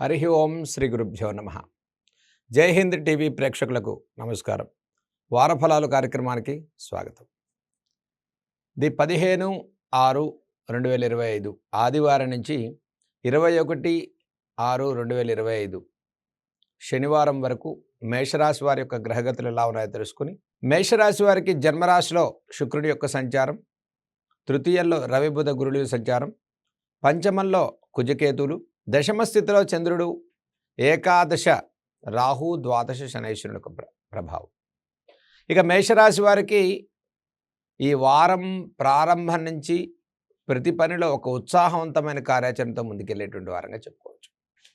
హరి ఓం శ్రీ గురుభ్యో నమ. జై హింద్ టీవీ ప్రేక్షకులకు నమస్కారం. వారఫలాలు కార్యక్రమానికి స్వాగతం. ది పదిహేను ఆరు రెండు వేల ఇరవై ఐదు ఆదివారం నుంచి ఇరవై ఒకటి ఆరు రెండు వేల ఇరవై ఐదు శనివారం వరకు మేషరాశి వారి యొక్క గ్రహగతులు ఎలా ఉన్నాయో తెలుసుకుని మేషరాశి వారికి జన్మరాశిలో శుక్రుడి యొక్క సంచారం తృతీయంలో రవిబుధ గురుడి సంచారం పంచమంలో కుజకేతులు దశమ స్థితిలో చంద్రుడు ఏకాదశ రాహు ద్వాదశ శనైశ్వరుని యొక్క ప్రభావం. ఇక మేషరాశి వారికి ఈ వారం ప్రారంభం నుంచి ప్రతి పనిలో ఒక ఉత్సాహవంతమైన కార్యాచరణతో ముందుకెళ్ళేటువంటి వారంగా చెప్పుకోవచ్చు.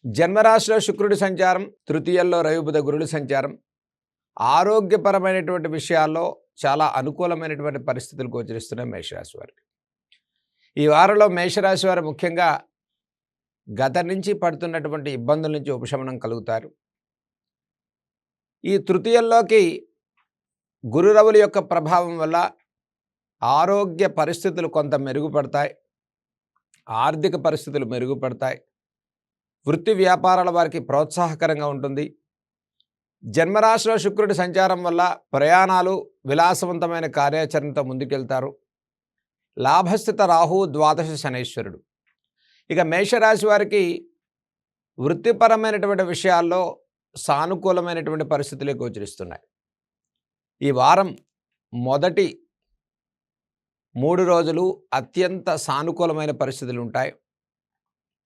జన్మరాశిలో శుక్రుడి సంచారం తృతీయంలో రవిబుధ గురుడి సంచారం ఆరోగ్యపరమైనటువంటి విషయాల్లో చాలా అనుకూలమైనటువంటి పరిస్థితులు గోచరిస్తున్నాయి మేషరాశి వారికి. ఈ వారంలో మేషరాశి వారు ముఖ్యంగా గత నుంచి పడుతున్నటువంటి ఇబ్బందుల నుంచి ఉపశమనం కలుగుతారు. ఈ తృతీయంలోకి గురురవుల యొక్క ప్రభావం వల్ల ఆరోగ్య పరిస్థితులు కొంత మెరుగుపడతాయి. ఆర్థిక పరిస్థితులు మెరుగుపడతాయి. వృత్తి వ్యాపారాల వారికి ప్రోత్సాహకరంగా ఉంటుంది. జన్మరాశిలో శుక్రుడి సంచారం వల్ల ప్రయాణాలు విలాసవంతమైన కార్యాచరణతో ముందుకెళ్తారు. లాభస్థిత రాహు ద్వాదశ శనైశ్వరుడు. ఇక మేషరాశి వారికి వృత్తిపరమైనటువంటి విషయాల్లో సానుకూలమైనటువంటి పరిస్థితులే గోచరిస్తున్నాయి. ఈ వారం మొదటి మూడు రోజులు అత్యంత సానుకూలమైన పరిస్థితులు ఉంటాయి.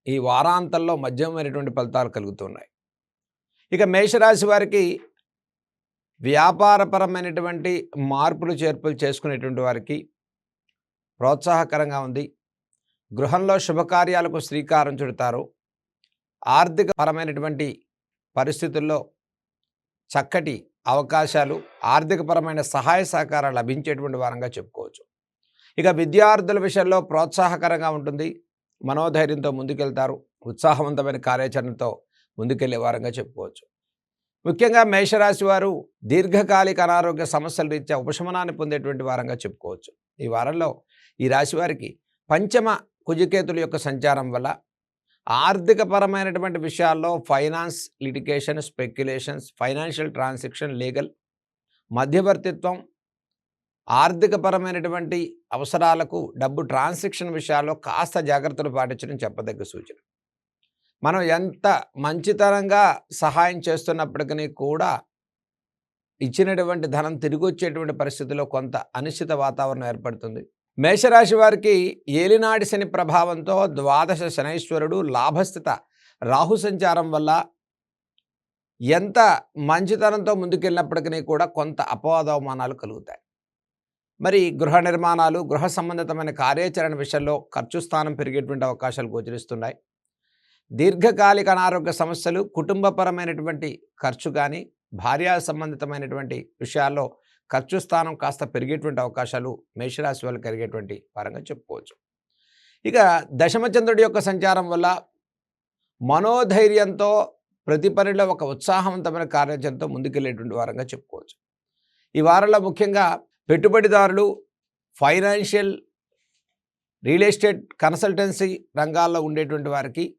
ఈ వారాంతంలో మధ్యమైనటువంటి ఫలితాలు కలుగుతున్నాయి. ఇక మేషరాశి వారికి వ్యాపారపరమైనటువంటి మార్పులు చేర్పులు చేసుకునేటువంటి వారికి ప్రోత్సాహకరంగా ఉంది. గృహంలో శుభకార్యాలకు శ్రీకారం చుడతారు. ఆర్థిక పరమైనటువంటి పరిస్థితుల్లో చక్కటి అవకాశాలు ఆర్థికపరమైన సహాయ సహకారాలు లభించేటువంటి వారంగా చెప్పుకోవచ్చు. ఇక విద్యార్థుల విషయంలో ప్రోత్సాహకరంగా ఉంటుంది. మనోధైర్యంతో ముందుకెళ్తారు. ఉత్సాహవంతమైన కార్యాచరణతో ముందుకెళ్ళే వారంగా చెప్పుకోవచ్చు. ముఖ్యంగా మేషరాశి వారు దీర్ఘకాలిక అనారోగ్య సమస్యల రీత్యా ఉపశమనాన్ని పొందేటువంటి వారంగా చెప్పుకోవచ్చు. ఈ వారంలో ఈ రాశి వారికి పంచమ కుజికేతుల యొక్క సంచారం వల్ల ఆర్థికపరమైనటువంటి విషయాల్లో finance litigation speculations financial transaction legal మధ్యవర్తిత్వం ఆర్థికపరమైనటువంటి అవసరాలకు డబ్బు ట్రాన్సాక్షన్ విషయాల్లో కాస్త జాగ్రత్తలు పాటించడం చెప్పదగ్గ సూచన. మనం ఎంత మంచితనంగా సహాయం చేస్తున్నప్పటికీ కూడా ఇచ్చినటువంటి ధనం తిరిగి వచ్చేటువంటి పరిస్థితిలో కొంత అనిశ్చిత వాతావరణం ఏర్పడుతుంది. మేషరాశి వారికి ఏలినాడి శని ప్రభావంతో ద్వాదశ శనైశ్వరుడు లాభస్థిత. రాహు సంచారం వల్ల ఎంత మంచితనంతో ముందుకెళ్ళినప్పటికీ కూడా కొంత అపవాదవమానాలు కలుగుతాయి. మరి గృహ నిర్మాణాలు గృహ సంబంధితమైన కార్యాచరణ విషయంలో ఖర్చు స్థానం పెరిగేటువంటి అవకాశాలు గోచరిస్తున్నాయి. దీర్ఘకాలిక అనారోగ్య సమస్యలు కుటుంబపరమైనటువంటి ఖర్చు కానీ భార్యా సంబంధితమైనటువంటి విషయాల్లో ఖర్చు స్థానం కాస్త పెరిగేటువంటి అవకాశాలు మేషరాశి వాళ్ళు కలిగేటువంటి పరంగా చెప్పుకోవచ్చు. ఇక దశమచంద్రుడి యొక్క సంచారం వల్ల మనోధైర్యంతో ప్రతి పనిలో ఒక ఉత్సాహవంతమైన కార్యాచరణతో ముందుకెళ్ళేటువంటి వారంగా చెప్పుకోవచ్చు. ఈ వారంలో ముఖ్యంగా పెట్టుబడిదారులు ఫైనాన్షియల్ రియల్ ఎస్టేట్ కన్సల్టెన్సీ రంగాల్లో ఉండేటువంటి వారికి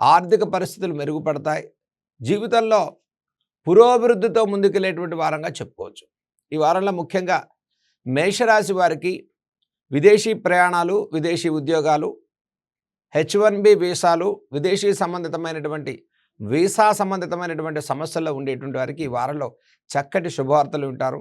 ఆర్థిక పరిస్థితులు మెరుగుపడతాయి. జీవితంలో పురోభివృద్ధితో ముందుకెళ్ళేటువంటి వారంగా చెప్పుకోవచ్చు. ఈ వారంలో ముఖ్యంగా మేషరాశి వారికి విదేశీ ప్రయాణాలు విదేశీ ఉద్యోగాలు హెచ్ వన్ బి వీసాలు విదేశీ సంబంధితమైనటువంటి వీసా సంబంధితమైనటువంటి సమస్యల్లో ఉండేటువంటి వారికి ఈ వారంలో చక్కటి శుభవార్తలు వింటారు.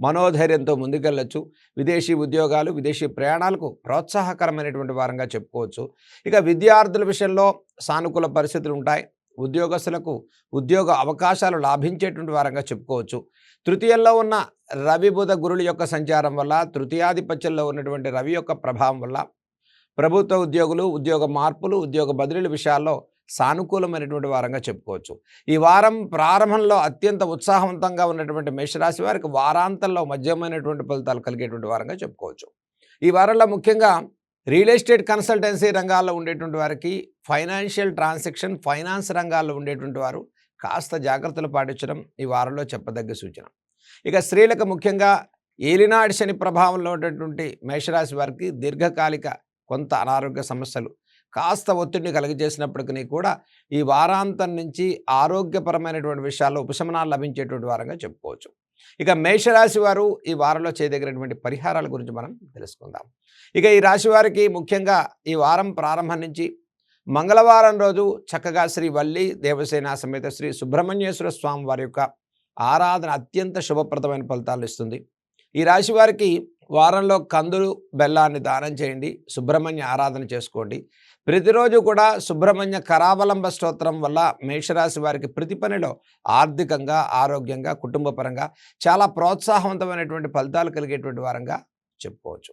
మనోధైర్యంతో ముందుకెళ్ళొచ్చు. విదేశీ ఉద్యోగాలు విదేశీ ప్రయాణాలకు ప్రోత్సాహకరమైనటువంటి వారంగా చెప్పుకోవచ్చు. ఇక విద్యార్థుల విషయంలో సానుకూల పరిస్థితులు ఉంటాయి. ఉద్యోగస్తులకు ఉద్యోగ అవకాశాలు లాభించేటువంటి వారంగా చెప్పుకోవచ్చు. తృతీయంలో ఉన్న రవి బుధ గురుల యొక్క సంచారం వల్ల తృతీయాధిపత్యంలో ఉన్నటువంటి రవి యొక్క ప్రభావం వల్ల ప్రభుత్వ ఉద్యోగులు ఉద్యోగ మార్పులు ఉద్యోగ బదిలీల విషయాల్లో సానుకూలమైనటువంటి వారంగా చెప్పుకోవచ్చు. ఈ వారం ప్రారంభంలో అత్యంత ఉత్సాహవంతంగా ఉన్నటువంటి మేషరాశి వారికి వారాంతంలో మధ్యమైనటువంటి ఫలితాలు కలిగేటువంటి వారంగా చెప్పుకోవచ్చు. ఈ వారంలో ముఖ్యంగా రియల్ ఎస్టేట్ కన్సల్టెన్సీ రంగాల్లో ఉండేటువంటి వారికి ఫైనాన్షియల్ ట్రాన్సాక్షన్ ఫైనాన్స్ రంగాల్లో ఉండేటువంటి వారు కాస్త జాగ్రత్తలు పాటించడం ఈ వారంలో చెప్పదగ్గ సూచన. ఇక స్త్రీలకు ముఖ్యంగా ఏలినాడి శని ప్రభావంలో ఉన్నటువంటి మేషరాశి వారికి దీర్ఘకాలిక కొంత అనారోగ్య సమస్యలు కాస్త ఒత్తిడిని కలిగజేసినప్పటికీ కూడా ఈ వారాంతం నుంచి ఆరోగ్యపరమైనటువంటి విషయాల్లో ఉపశమనాలు లభించేటువంటి వారంగా చెప్పుకోవచ్చు. ఇక మేషరాశి వారు ఈ వారంలో చేయదగినటువంటి పరిహారాల గురించి మనం తెలుసుకుందాం. ఇక ఈ రాశి వారికి ముఖ్యంగా ఈ వారం ప్రారంభం నుంచి మంగళవారం రోజు చక్కగా శ్రీ వల్లి దేవసేన సమేత శ్రీ సుబ్రహ్మణ్యేశ్వర స్వామి వారి యొక్క ఆరాధన అత్యంత శుభప్రదమైన ఫలితాలు ఇస్తుంది. ఈ రాశి వారికి వారంలో కందులు బెల్లాన్ని దానం చేయండి సుబ్రహ్మణ్య ఆరాధన చేసుకోండి. ప్రతిరోజు కూడా సుబ్రహ్మణ్య కరావలంబ స్తోత్రం వల్ల మేషరాశి వారికి ప్రతి పనిలో ఆర్థికంగా ఆరోగ్యంగా కుటుంబపరంగా చాలా ప్రోత్సాహవంతమైనటువంటి ఫలితాలు కలిగేటువంటి వారంగా చెప్పుకోవచ్చు.